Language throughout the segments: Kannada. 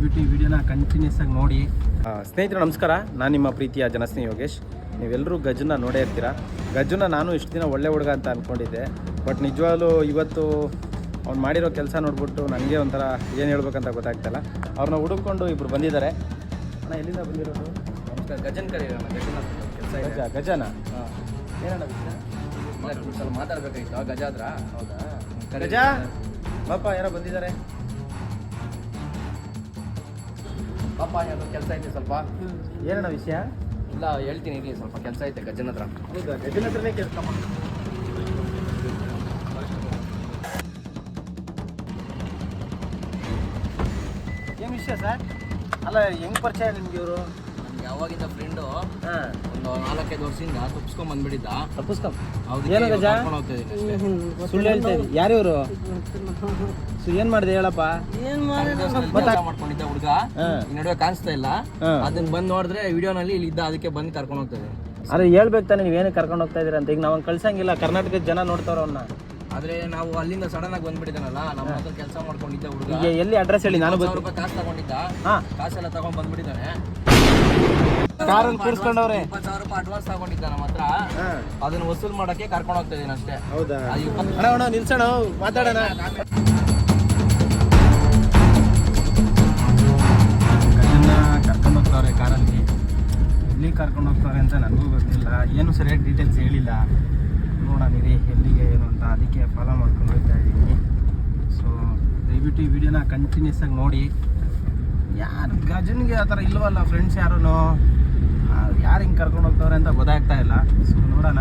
ದಯವಿಟ್ಟು ಈ ವಿಡಿಯೋನ ಕಂಟಿನ್ಯೂಸ್ ಆಗಿ ನೋಡಿ. ಸ್ನೇಹಿತರೆ ನಮಸ್ಕಾರ. ನಾನು ನಿಮ್ಮ ಪ್ರೀತಿಯ ಜನಸ್ನೇಹಿ ಯೋಗೇಶ್. ನೀವೆಲ್ಲರೂ ಗಜನ ನೋಡೇ ಇರ್ತೀರಾ? ಗಜನ ನಾನು ಇಷ್ಟು ದಿನ ಒಳ್ಳೆ ಹುಡುಗ ಅಂತ ಅಂದ್ಕೊಂಡಿದ್ದೆ ಬಟ್ ನಿಜವಾಗ್ಲೂ ಇವತ್ತು ಅವ್ನು ಮಾಡಿರೋ ಕೆಲಸ ನೋಡ್ಬಿಟ್ಟು ನನಗೆ ಒಂಥರ ಏನು ಹೇಳ್ಬೇಕಂತ ಗೊತ್ತಾಗ್ತಾಯಿಲ್ಲ ಅವ್ರನ್ನ ಹುಡುಕೊಂಡು ಇಬ್ಬರು ಬಂದಿದ್ದಾರೆ. ಅಣ್ಣ ಎಲ್ಲಿಂದ ಬಂದಿರೋದು? ನಮಸ್ಕಾರ. ಗಜನ್ ಕರಿ ಗಜನ ಕೆಲಸ ಗಜ ಗಜನ? ಏನಣ್ಣ ವಿಷಯ? ಸ್ವಲ್ಪ ಮಾತಾಡ್ಬೇಕಾಗಿತ್ತು. ಗಜ ಹೌದಾ. ಗಜ? ಪಾಪ ಯಾರೋ ಬಂದಿದ್ದಾರೆ? ಪಾಪ ಏನು ಕೆಲಸ ಐತೆ ಸ್ವಲ್ಪ. ಏನಣ್ಣ ವಿಷಯ? ಇಲ್ಲ ಹೇಳ್ತೀನಿ ಇರಲಿ ಸ್ವಲ್ಪ ಕೆಲಸ ಐತೆ ಗಜನ ಹತ್ರ. ಹೌದಾ? ಗಜನ ಹತ್ರನೇ ಕೆಲಸ ಏನು ವಿಷಯ ಸರ್? ಅಲ್ಲ ಹೆಂಗೆ ಪರಿಚಯ ನಿಮ್ಗೆ ಇವರು? ನಮ್ಗೆ ಯಾವಾಗಿಂದ ಫ್ರೆಂಡು ಹಾಂ. ಒಂದು ನಾಲ್ಕೈದು ವರ್ಷದಿಂದ ತಪ್ಪಿಸ್ಕೊಂಡ್ ಬಂದ್ಬಿಟ್ಟಿದ್ದ. ತಪ್ಪಿಸ್ಕೊ ಅವ್ರಿಗೆ ಏನು ಗಜ? ಸುಳ್ಳು ಹೇಳ್ತಾ ಇದ್ದಿ ಯಾರು ಇವರು? ಸೊ ಏನು ಮಾಡಿದೆ ಹೇಳಪ್ಪ? ಕೆಲಸ ಮಾಡ್ಕೊಂಡಿದ್ದ ಹುಡುಗ. ನಡುವೆ ಕಾಣಿಸ್ತಾ ಇಲ್ಲ. ಅದನ್ನ ಬಂದ್ ನೋಡಿದ್ರೆ ವಿಡಿಯೋನಲ್ಲಿ ಇಲ್ಲಿ ಇದ್ದ ಅದಕ್ಕೆ ಬಂದು ಕರ್ಕೊಂಡು ಹೋಗ್ತಾ ಅರೆ ಅದೇ ಹೇಳ್ಬೇಕು ತಾನೆ ನೀವು ಏನಕ್ಕೆ ಕರ್ಕೊಂಡು ಹೋಗ್ತಾ ಇದೀರ ಅಂತ. ಈಗ ನಾವ್ ಕಳ್ಸಂಗಿಲ್ಲ. ಕರ್ನಾಟಕದ ಜನ ನೋಡ್ತಾರ ಅವನ್ನ ಆದ್ರೆ ನಾವು ಅಲ್ಲಿಂದ ಸಡನ್ ಆಗಿ ಬಂದ್ಬಿಟ್ಟಿದ್ದಾನಲ್ಲ ನಮ್ಮ ಹತ್ರ ಕೆಲಸ ಮಾಡ್ಕೊಂಡಿದ್ದೆ ಹುಡುಗ. ಈಗ ಎಲ್ಲಿ ಅಡ್ರೆಸ್ ಹೇಳಿ ನಾನು ಸಾವಿರ ರೂಪಾಯಿ ಕಾಸು ತಗೊಂಡಿದ್ದ. ಹಾಂ. ಕಾಸೆಲ್ಲ ತಗೊಂಡ್ ಬಂದ್ಬಿಟ್ಟಿದ್ದಾನೆ. ಕಾರಲ್ಲಿ ಕೂರ್ಸ್ಕೊಂಡವ್ರೆ. ಇಪ್ಪತ್ತು ಸಾವಿರ ರೂಪಾಯಿ ಅಡ್ವಾನ್ಸ್ ತಗೊಂಡಿದ್ದ ನಮ್ಮ ಹತ್ರ. ಅದನ್ನ ವಸೂಲ್ ಮಾಡಕ್ಕೆ ಕರ್ಕೊಂಡು ಹೋಗ್ತಾ ಇದೀನಿ ಅಷ್ಟೇ. ಹೌದಾ? ಅದು ಇಪ್ಪತ್ತು ಅಣ್ಣ ಅಣ್ಣ ನಿಲ್ಸೋಣ ಮಾತಾಡೋಣ. ಗಜನ್ನ ಕರ್ಕೊಂಡು ಹೋಗ್ತಾವ್ರೆ ಕಾರಲ್ಲಿ ಎಲ್ಲಿ ಕರ್ಕೊಂಡು ಹೋಗ್ತಾವ್ರೆ ಅಂತ ನನಗೂ ಗೊತ್ತಿಲ್ಲ. ಏನು ಸರಿಯಾಗಿ ಡೀಟೇಲ್ಸ್ ಹೇಳಿಲ್ಲ. ನೋಡೋಣ ಇರಿ ಎಲ್ಲಿಗೆ ಏನು ಅಂತ ಅದಕ್ಕೆ ಫಾಲೋ ಮಾಡ್ಕೊಂಡು ಹೋಗ್ತಾ ಇದ್ದೀನಿ. ಸೊ ದಯವಿಟ್ಟು ಈ ವಿಡಿಯೋನ ಕಂಟಿನ್ಯೂಸ್ ಆಗಿ ನೋಡಿ. ಯಾರು ಗಜನ್ಗೆ ಆ ಥರ ಇಲ್ವಲ್ಲ ಫ್ರೆಂಡ್ಸ್ ಯಾರೂ ಯಾರು ಹಿಂಗೆ ಕರ್ಕೊಂಡು ಹೋಗ್ತವ್ರೆ ಅಂತ ಗೊತ್ತಾಗ್ತಾ ಇಲ್ಲ. ಸೊ ನೋಡೋಣ.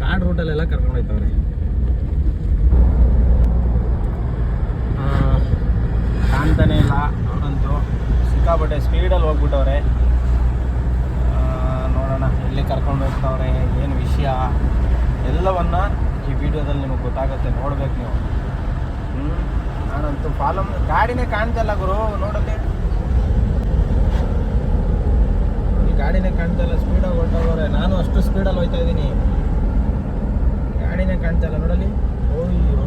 ಕಾಡ್ ರೋಡಲ್ಲೆಲ್ಲ ಕರ್ಕೊಂಡು ಹೋಗ್ತವ್ರೆ ಕಾಣ್ತಾನೆ ಇಲ್ಲ. ಸಿಕ್ಕಾಪಟ್ಟೆ ಸ್ಪೀಡಲ್ಲಿ ಹೋಗ್ಬಿಟ್ಟವ್ರೆ. ನೋಡೋಣ, ಎಲ್ಲಿ ಕರ್ಕೊಂಡು ಹೋಗ್ತಾವ್ರೆ, ಏನು ವಿಷಯ? ಎಲ್ಲವನ್ನ ಈ ವಿಡಿಯೋದಲ್ಲಿ ನಿಮಗೆ ಗೊತ್ತಾಗುತ್ತೆ, ನೋಡ್ಬೇಕು ನೀವು. ನಾನಂತೂ ಫಾಲಮ್ ಗಾಡಿನೇ ಕಾಣ್ತಲ್ಲ ಗುರು ನೋಡಲ್ಲಿ ಈ ಗಾಡಿನೇ ಕಾಣ್ತಾ ಇಲ್ಲ ಸ್ಪೀಡಾಗಿ ಹೊರಟವ್ರೆ ನಾನು ಅಷ್ಟು ಸ್ಪೀಡಲ್ಲಿ ಹೋಯ್ತಾ ಇದ್ದೀನಿ. ಗಾಡಿನೇ ಕಾಣ್ತಾ ಇಲ್ಲ, ನೋಡಲಿ. ಓಯ್ಯೋ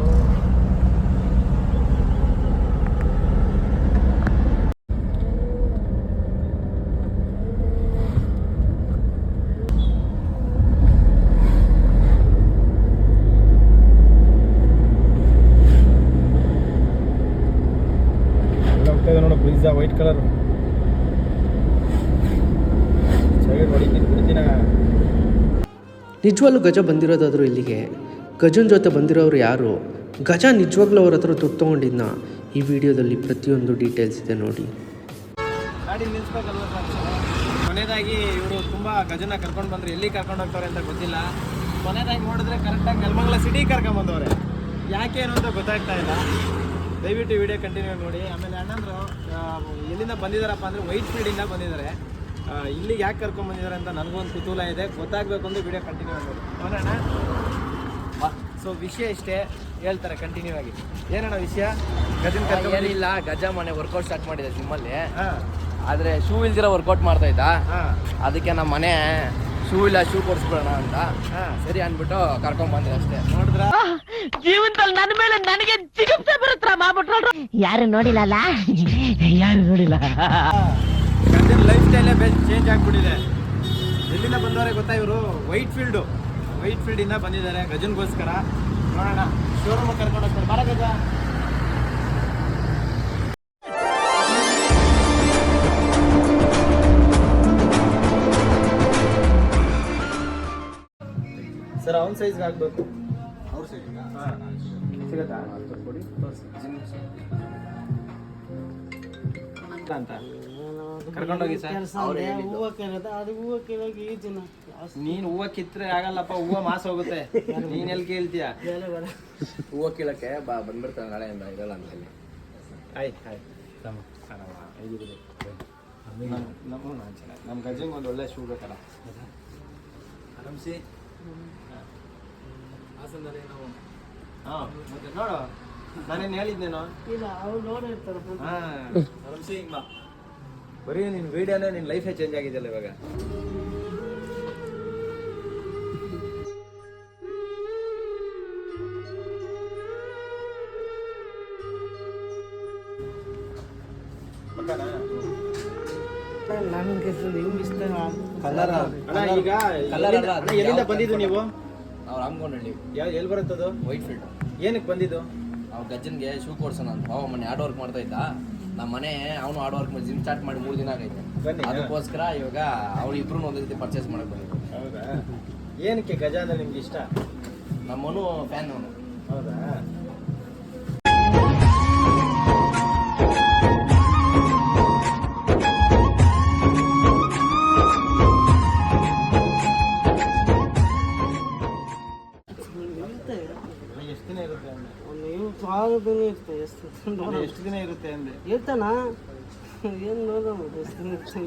ಎಲ್ಲ ಹೋಗ್ತಾ ಇದೆ ನೋಡು ಬ್ರಿಜ್ಜಾ ವೈಟ್ ಕಲರ್. ಸೈಡ್ ಹೊಡಿತೀನಿ ಬಿಡ್ತೀನ ನಿಜವಾಗ್ಲೂ ಗಜ ಬಂದಿರೋದಾದರೂ ಇಲ್ಲಿಗೆ. ಗಜನ್ ಜೊತೆ ಬಂದಿರೋರು ಯಾರು? ಗಜ ನಿಜವಾಗ್ಲೂ ಅವ್ರ ಹತ್ರ ದುಡ್ಡು ತೊಗೊಂಡಿದ್ನ? ಈ ವಿಡಿಯೋದಲ್ಲಿ ಪ್ರತಿಯೊಂದು ಡೀಟೇಲ್ಸ್ ಇದೆ ನೋಡಿ. ಗಾಡಿ ಕೊನೆಯದಾಗಿ ಇವರು ತುಂಬ ಗಜನ ಕರ್ಕೊಂಡು ಬಂದ್ರೆ. ಎಲ್ಲಿ ಕರ್ಕೊಂಡು ಹೋಗ್ತಾರೆ ಅಂತ ಗೊತ್ತಿಲ್ಲ. ಕೊನೆಯದಾಗಿ ನೋಡಿದ್ರೆ ಕರೆಕ್ಟಾಗಿ ನೆಲಮಂಗಲ ಸಿಟಿ ಕರ್ಕೊಂಬಂದವ್ರೆ ಯಾಕೆ ಏನು ಅಂತ ಗೊತ್ತಾಗ್ತಾ ಇಲ್ಲ. ದಯವಿಟ್ಟು ವಿಡಿಯೋ ಕಂಟಿನ್ಯೂ ನೋಡಿ ಆಮೇಲೆ ಅಣ್ಣಂದ್ರು ಎಲ್ಲಿಂದ ಬಂದಿದ್ದಾರಪ್ಪ ಅಂದರೆ ವೈಟ್ ಫೀಲ್ಡಿಂದ ಬಂದಿದ್ದಾರೆ. ಇಲ್ಲಿಗೆ ಯಾಕೆ ಕರ್ಕೊಂಡು ಬಂದಿದ್ದಾರೆ ಅಂತ ನನಗೊಂದು ಕುತೂಹಲ ಇದೆ. ಗೊತ್ತಾಗಬೇಕು ಅಂದರೆ ವಿಡಿಯೋ ಕಂಟಿನ್ಯೂ ನೋಡಿ ನೋಡೋಣ ಸೊ ವಿಷಯ ಇಷ್ಟೇ. ಹೇಳ್ತಾರೆ ಕಂಟಿನ್ಯೂ ಆಗಿ. ಏನಣ್ಣ ವಿಷಯ? ಗಜನ್ ಏನಿಲ್ಲ ಗಜ ಮನೆ ವರ್ಕೌಟ್ ಸ್ಟಾರ್ಟ್ ಮಾಡಿದೆ ಜಿಮ್ಮಲ್ಲಿ ಹಾಂ. ಆದ್ರೆ ಶೂ ಇಲ್ದಿರೋ ವರ್ಕೌಟ್ ಮಾಡ್ತಾ ಇದ್ದ. ಹಾಂ. ಅದಕ್ಕೆ ನಮ್ಮ ಮನೆ ಶೂ ಇಲ್ಲ ಶೂ ಕೊಡಿಸ್ಬಿಡೋಣ ಅಂತ. ಹಾಂ. ಸರಿ ಅಂದ್ಬಿಟ್ಟು ಕರ್ಕೊಂಡ್ ಬಂದಿದೆ ಅಷ್ಟೇ. ನೋಡಿದ್ರ? ಜೀವನದಲ್ಲಿ ನನ್ನ ಮೇಲೆ ನನಗೆ ಜಿಗುಪ್ಸೆ ಬರುತ್ತರ ಮಾಡ್ಬಿಟ್ರು ಯಾರು ನೋಡಿಲ್ಲ ಯಾರು ನೋಡಿಲ್ಲ? ಗಂಡನ ಲೈಫ್ ಸ್ಟೈಲೇ ಬೆಸ್ಟ್ ಚೇಂಜ್ ಆಗ್ಬಿಟ್ಟಿದೆ. ಎಲ್ಲಿಂದ ಬಂದವರೆ ಗೊತ್ತಾ ಇವರು? ವೈಟ್ ಫೀಲ್ಡು ವೈಟ್ ಫೀಲ್ಡಿಂದ ಬಂದಿದ್ದಾರೆ ಗಜನ್ಗೋಸ್ಕರ. ನೋಡೋಣ. ಶೋರೂಮ್ ಕರ್ಕೊಂಡು ಹೋಗ್ತಾರೆ. ಬರ ಗಜ. ಅವನ ಸೈಜ್ಗೆ ಆಗಬೇಕು. ಅವ್ರ ಸೈಜ್ ಸಿಗತ್ತಾ? ಕೊಡಿ. ಅಂತ. ಕರ್ಕೊಂಡೋಗಿ ಸರ್. ನೀನ್ ಹೂವ ಕಿತ್ರೆ ಆಗಲ್ಲಪ್ಪ ಹೂವ ಮಾಸ ಹೋಗುತ್ತೆ. ನೀನ್ ಎಲ್ಲಿ ಕೇಳ್ತೀಯ? ಹೂವ ಕೀಳಕ್ಕೆ ಬಾ ಬಂದ್ಬಿಡ್ತಾನೆ ನಾಳೆಯಿಂದ ಇರಲ್ಲ ಅಂತ ಹೇಳಿ. ಆಯ್ತು ಆಯ್ತು. ನಮ್ಮ ನಮ್ಮ ಗಜಂಗೆ ಒಂದು ಒಳ್ಳೆ ಶೂ ಬೇಕಲ್ಲ ಆರಾಮ್ಸಿ? ಹಾಸನದಲ್ಲಿ ನಾವು. ಹಾಂ ಮತ್ತೆ ನೋಡು. ನಾನೇನು ಹೇಳಿದ್ನೇನೋ? ಇಲ್ಲ ಅವ್ರು ನೋಡಿರ್ತಾರೆ ಹಾಂ. ಸಿಂಗ್ ಬರೀ ನಿನ್ನ ವೀಡಿಯೋನೇ ನಿನ್ನ ಲೈಫೇ ಚೇಂಜ್ ಆಗಿದೆಯಲ್ಲ ಇವಾಗ. ಪಕ್ಕನಾ? ನನಗೆ ನಿಮ್ಗೆ ಇಷ್ಟ ಕಲರ್ ಅಣ್ಣ ಈಗ Colour ಅಲ್ಲ, ಎಲ್ಲಿಂದ ಬಂದಿದ್ದು ನೀವು? ನಾವು ರಾಮಗೊಂಡಳ್ಳಿ ಯಾವ ಎಲ್ಲಿ ಅದು ವೈಟ್ ಫೀಲ್ಡ್ ಏನಕ್ಕೆ ಬಂದಿದ್ದು? ನಾವು ಗಜ್ಜನ್ಗೆ ಶೂ ಕೊಡ್ಸೋಣ ಅಂತ. ಅವ ಮೊನ್ನೆ ಹಾರ್ಡ್ ವರ್ಕ್ ಮಾಡ್ತಾ ಇದ್ದ. ನಮ್ಮ ಮನೆ ಅವನು ಹಾರ್ಡ್ ವರ್ಕ್ ಜಿಮ್ ಸ್ಟಾರ್ಟ್ ಮಾಡಿ ಮೂರು ದಿನ ಆಗೈತೆ. ಬನ್ನಿ, ಅದಕ್ಕೋಸ್ಕರ ಇವಾಗ ಅವ್ರು ಇಬ್ರು ಒಂದೇ ರೀತಿ ಪರ್ಚೇಸ್ ಮಾಡಕ್ ಬಂದಿದ್ದು. ಹೌದಾ? ಏನಕ್ಕೆ ಗಜ ಅಂದ್ರೆ ನಿಮ್ಗೆ ಇಷ್ಟ? ನಮ್ಮನು ಫ್ಯಾನ್ ಅವನು. ಹೌದಾ? ಇರ್ತದೆ ಎಷ್ಟು ಅದೇ ಎಷ್ಟು ದಿನ ಇರುತ್ತೆ ಅಂದೆ. ಇರ್ತಾನ ಏನು ನೋಡೋಣ ಎಷ್ಟು ದಿನ ಇರ್ತಾನೆ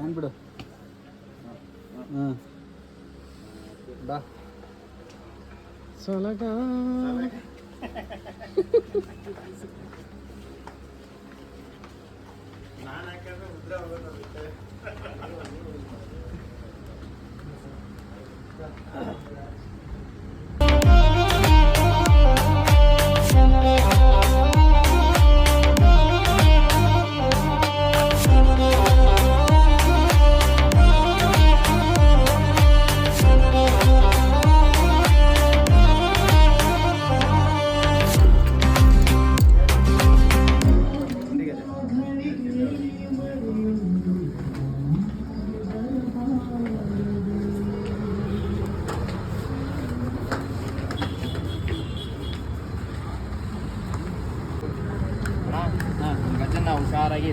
ನನಗೆ ಬಿಡು. ಹ್ಞೂ. ಬಾ. ಶೋ. ನಿಮ್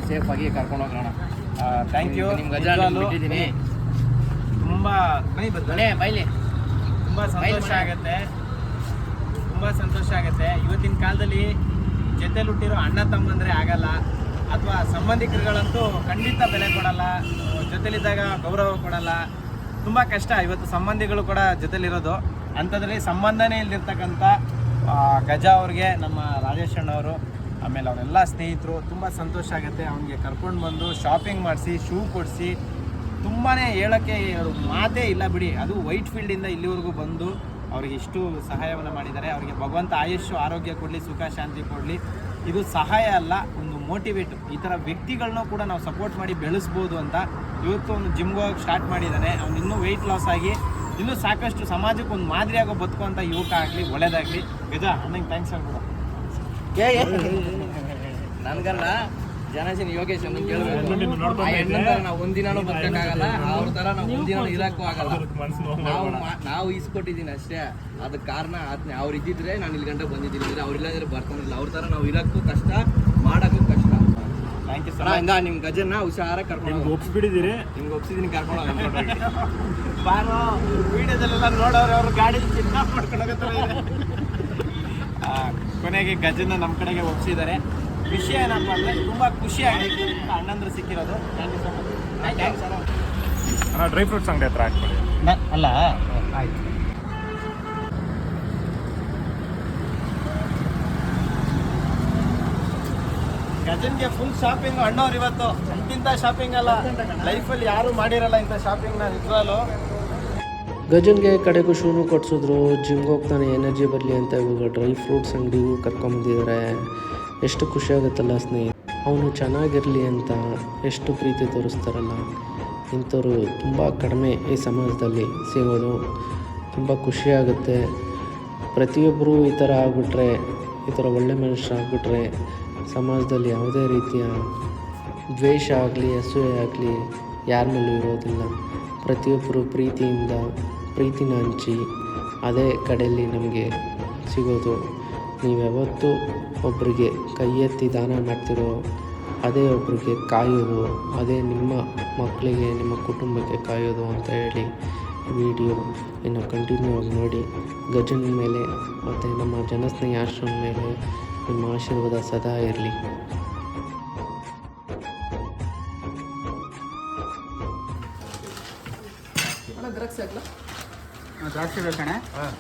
ಸೇಫ್ ಆಗಿ ಕರ್ಕೊಂಡು ಹೋಗೋಣ ಥ್ಯಾಂಕ್ ಯು ನಿಮ್ಗೆ ತುಂಬ ಬಿಟ್ಟಿದ್ದೀನಿ ತುಂಬಾ ಮನೆ ಬೈಲಿ. ತುಂಬಾ ಸಂತೋಷ. ಆಗುತ್ತೆ. ತುಂಬಾ ಸಂತೋಷ ಆಗುತ್ತೆ. ಇವತ್ತಿನ ಕಾಲದಲ್ಲಿ ಜೊತೆಲಿ ಹುಟ್ಟಿರೋ ಅಣ್ಣ ತಮ್ಮಂದ್ರೆ ಆಗಲ್ಲ. ಅಥವಾ ಸಂಬಂಧಿಕರುಗಳಂತೂ ಖಂಡಿತ ಬೆಲೆ ಕೊಡಲ್ಲ. ಜೊತೆಲಿದ್ದಾಗ ಗೌರವ ಕೊಡಲ್ಲ. ತುಂಬ ಕಷ್ಟ ಇವತ್ತು ಸಂಬಂಧಿಗಳು ಕೂಡ ಜೊತೆಲಿರೋದು. ಅಂಥದ್ರಲ್ಲಿ ಸಂಬಂಧನೇ ಇಲ್ದಿರ್ತಕ್ಕಂಥ ಗಜಾ ಗಜ ಅವ್ರಿಗೆ ನಮ್ಮ ರಾಜೇಶ್ ಅಣ್ಣವರು. ಆಮೇಲೆ ಅವರೆಲ್ಲ ಸ್ನೇಹಿತರು, ತುಂಬ ಸಂತೋಷ ಆಗುತ್ತೆ. ಅವನಿಗೆ ಕರ್ಕೊಂಡು ಬಂದು ಶಾಪಿಂಗ್ ಮಾಡಿಸಿ ಶೂ ಕೊಡಿಸಿ ತುಂಬಾ ಹೇಳೋಕ್ಕೆ ಮಾತೇ ಇಲ್ಲ ಬಿಡಿ. ಅದು ವೈಟ್ ಫೀಲ್ಡಿಂದ ಇಲ್ಲಿವರೆಗೂ ಬಂದು ಅವ್ರಿಗೆ ಇಷ್ಟು ಸಹಾಯವನ್ನು ಮಾಡಿದ್ದಾರೆ. ಅವರಿಗೆ ಭಗವಂತ ಆಯುಷ್ಯು, ಆರೋಗ್ಯ ಕೊಡಲಿ, ಸುಖ, ಶಾಂತಿ ಕೊಡಲಿ. ಇದು ಸಹಾಯ ಅಲ್ಲ, ಒಂದು ಮೋಟಿವೇಟ್ ಈ ಥರ ವ್ಯಕ್ತಿಗಳನ್ನೂ ಕೂಡ ನಾವು ಸಪೋರ್ಟ್ ಮಾಡಿ ಬೆಳೆಸ್ಬೋದು ಅಂತ ಇವತ್ತು ಒಂದು ಜಿಮ್ಗೆ ಹೋಗಿ ಸ್ಟಾರ್ಟ್ ಮಾಡಿದ್ದಾನೆ ಅವ್ನು ಇನ್ನೂ ವೆಯ್ಟ್ ಲಾಸ್ ಆಗಿ, ಇನ್ನೂ ಸಾಕಷ್ಟು ಸಮಾಜಕ್ಕೆ ಒಂದು ಮಾದರಿಯಾಗೋ ಬದುಕುವಂಥ ಯುವಕ ಆಗಲಿ, ಒಳ್ಳೇದಾಗಲಿ. ಗಜ, ಅಣ್ಣಂಗೆ ಥ್ಯಾಂಕ್ಸ್ ಹೇಳ್ಬಿಡು. ನನ್ಗಲ್ಲ ಜನಸಿನ ಯೋಗೇಶ್ ಅಂತ ಕೇಳಬೇಕು. ಆ ಹೆಣ್ಣನ್ ತರ ನಾವು ಒಂದಿನಾನು ಬದುಕಕ್ಕಾಗಲ್ಲ. ಅವ್ರ ತರ ನಾವು ಒಂದಿನ ಇರಕ್ಕೂ ಆಗಲ್ಲ. ನಾವು ನಾವು ಇಸ್ಕೊಟ್ಟಿದ್ದೀನಿ ಅಷ್ಟೇ. ಅದಕ್ಕೆ ಕಾರಣ ಆತ್ನೆ ಅವ್ರು ಇದ್ದಿದ್ರೆ ನಾನು ಇಲ್ಲಿ ಗಂಟೆ ಬಂದಿದ್ದೀನಿ. ಅಂದ್ರೆ ಇಲ್ಲದ್ರೆ ಬರ್ತಾನಿಲ್ಲ ಅವ್ರ ತರ ನಾವು ಇರಕ್ಕೂ ಕಷ್ಟ ಮಾಡಕ್ಕೂ ಕಷ್ಟ. ಥ್ಯಾಂಕ್ ಯು ಅಣ್ಣ, ಇಂದ ನಿಮ್ ಗಜನ್ನ ಹುಷಾರಾಗಿ ಕರ್ಕೊಂಡು ಒಪ್ಸ್ಬಿಟ್ಟಿದ್ದೀರಿ. ನಿಮ್ಗೆ ಒಪ್ಸಿದ್ದೀನಿ ಕರ್ಕೊಂಡು ಹೋಗಿ. ಬಾರೋ ವಿಡಿಯೋದಲ್ಲೆಲ್ಲ ನೋಡೋರು ಅವ್ರ ಗಾಡಿ ಚಿನ್ನ ಮಾಡ್ಕೊಂಡು ಹೋಗತ್ತರ ಇದೆ. ಆ, ಕೊನೆಗೆ ಗಜನ ನಮ್ಮ ಕಡೆಗೆ ಒಪ್ಸಿದ್ದಾರೆ. ವಿಷಯ ಏನಪ್ಪ ಅಂದರೆ ತುಂಬ ಖುಷಿ ಆಗಿದೆ ಅಣ್ಣಂದ್ರೆ ಸಿಕ್ಕಿರೋದು. ಅಣ್ಣ ಡ್ರೈ ಫ್ರೂಟ್ಸ್ ಅಂಗಡಿ ಹತ್ರ ಹಾಕ್ಬೋದು ಅಲ್ಲ? ಆಯ್ತು. ಗಜನ್ಗೆ ಫುಲ್ ಶಾಪಿಂಗ್ ಅಣ್ಣವ್ರು ಇವತ್ತು ಇಂತಿಂತ ಶಾಪಿಂಗ್ ಅಲ್ಲ. ಲೈಫಲ್ಲಿ ಯಾರು ಮಾಡಿರಲ್ಲ ಇಂಥ ಶಾಪಿಂಗ್ನ ನಿಜವಾಗ್ಲು. ಗಜನ್ಗೆ ಕಡೆಗೂ ಶೂನು ಕೊಡಿಸಿದ್ರು ಜಿಮ್ಗೆ ಹೋಗ್ತಾನೆ ಎನರ್ಜಿ ಬರಲಿ ಅಂತ ಇವಾಗ ಡ್ರೈ ಫ್ರೂಟ್ಸ್ ಅಂಗಡಿಗೂ ಕರ್ಕೊಂಬಂದಿದ್ದಾರೆ ಎಷ್ಟು ಖುಷಿಯಾಗುತ್ತಲ್ಲ ಸ್ನೇಹಿತ ಅವನು ಚೆನ್ನಾಗಿರಲಿ ಅಂತ ಎಷ್ಟು ಪ್ರೀತಿ ತೋರಿಸ್ತಾರಲ್ಲ. ಇಂಥವ್ರು ತುಂಬ ಕಡಿಮೆ ಈ ಸಮಾಜದಲ್ಲಿ ಸಿಗೋದು ತುಂಬ ಖುಷಿಯಾಗುತ್ತೆ ಪ್ರತಿಯೊಬ್ಬರು ಈ ಥರ ಆಗಿಬಿಟ್ರೆ, ಈ ಥರ ಒಳ್ಳೆ ಮನುಷ್ಯರಾಗ್ಬಿಟ್ರೆ ಸಮಾಜದಲ್ಲಿ ಯಾವುದೇ ರೀತಿಯ ದ್ವೇಷ ಆಗಲಿ, ಅಸೂಯೆ ಆಗಲಿ ಯಾರ ಮೇಲೂ ಇರೋದಿಲ್ಲ. ಪ್ರತಿಯೊಬ್ಬರು ಪ್ರೀತಿಯಿಂದ ಪ್ರೀತಿನ ಹಂಚಿ ಅದೇ ಕಡೆಯಲ್ಲಿ ನಮಗೆ ಸಿಗೋದು. ನೀವು ಯಾವತ್ತೂ ಒಬ್ಬರಿಗೆ ಕೈ ಎತ್ತಿ ದಾನ ಮಾಡ್ತಿರೋ, ಅದೇ ಒಬ್ಬರಿಗೆ ಕಾಯೋದು, ಅದೇ ನಿಮ್ಮ ಮಕ್ಕಳಿಗೆ, ನಿಮ್ಮ ಕುಟುಂಬಕ್ಕೆ ಕಾಯೋದು ಅಂತ ಹೇಳಿ ವಿಡಿಯೋ ಇನ್ನು ಕಂಟಿನ್ಯೂ ಆಗಿ ನೋಡಿ. ಗಜನ ಮೇಲೆ ಮತ್ತು ನಮ್ಮ ಜನಸ್ನೇಹಿ ಆಶ್ರಮ ಮೇಲೆ ನಿಮ್ಮ ಆಶೀರ್ವಾದ ಸದಾ ಇರಲಿ. ಡ್ರಗ್ಸ್ ಆಗಲ್ಲ ದ್ರಾಕ್ಷಿ ಬೇಕಣೆ ಹಾಂ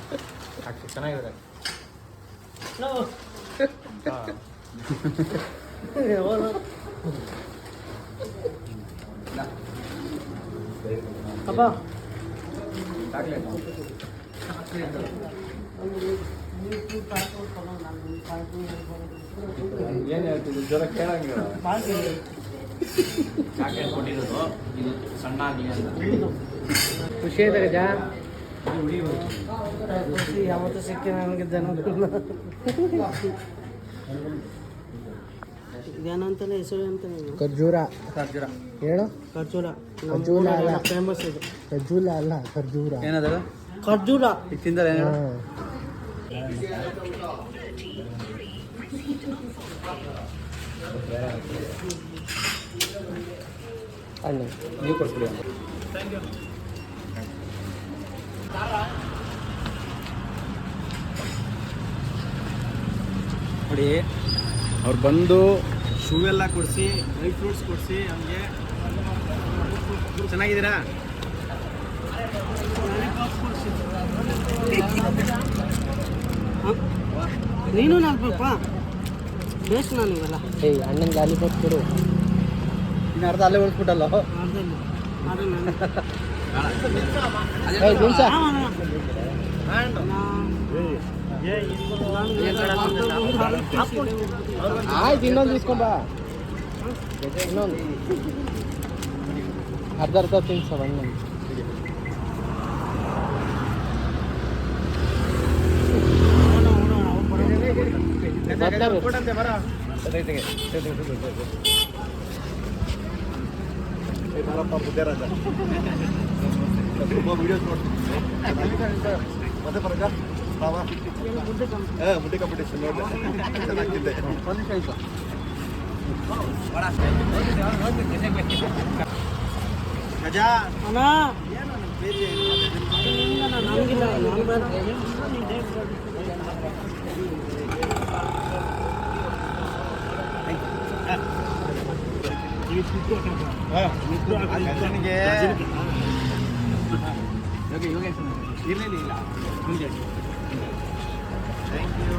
ಹಾಕಿ ಚೆನ್ನಾಗಿದೆ. ಅಪ್ಪ. ಏನು ಹೇಳ್ತಿದ್ದು? ಜ್ವರ ಕೇಳಂಗಿಲ್ಲ. ಚಾಕ್ಲೇಟ್ ಕೊಟ್ಟಿರೋದು? ಇದು ಸಣ್ಣ ಆಗಲಿ ಅಂತ. ಖುಷಿ ಆಯ್ತಾ ಗಜ? ಖುಷಿ ಯಾವತ್ತೂ ಸಿಕ್ಕಿ ನನಗೆ ಜನ ಇದೇನು ಅಂತಾನೆ ಹೆಸರು ಅಂತಾನೆ ಖರ್ಜೂರ. ಖರ್ಜೂರ ಹೇಳು? ಖರ್ಜೂರ ಖರ್ಜೂರ ಅಲ್ಲ. ಫೇಮಸ್ ಇದು ಖರ್ಜೂರ ಅಲ್ಲ ಖರ್ಜೂರ. ಏನದ ಖರ್ಜೂರ. ತಿಂದರೆ ಹಾ. ಹಣ್ಣು ನೀವು ಕೊಡ್ಬಿಡಿ ನೋಡಿ ಅವ್ರು ಬಂದು ಶೂ ಎಲ್ಲ ಕೊಡಿಸಿ ಡ್ರೈ ಫ್ರೂಟ್ಸ್ ಕೊಡಿಸಿ ನಮಗೆ ಚೆನ್ನಾಗಿದ್ದೀರಾ? ನೀನು ನಾಲ್ಕಪ್ಪ ಬೇಸ್ ನಾನು ಇವೆಲ್ಲ. ಏಯ್ ಅಣ್ಣನ ಲಾಲಿಪಾಪ್ ಕೊಡು. ಇನ್ನು ಅರ್ಧ ಅಲ್ಲೇ ಉಳಿಸ್ಬಿಟ್ಟಲ್ಲ? ಅರ್ಧ ಅದು ನಾನು ಏಯ್ ನಿಮಿಷ ಆಯ್ತು ಇನ್ನೊಂದು ಇಸ್ಕೊಂಬ ಇನ್ನೊಂದು ಅರ್ಧ ವಿಡಿಯೋಸ್ ನೋಡ್ತೀನಿ ಮತ್ತೆ ಬರಗ ನನಗಿಲ್ಲ ನಾನು ಯೋಗಿ ಯೋಗೇಶ್ ಇರ್ಲಿಲ್ಲ ಇಲ್ಲ. Thank you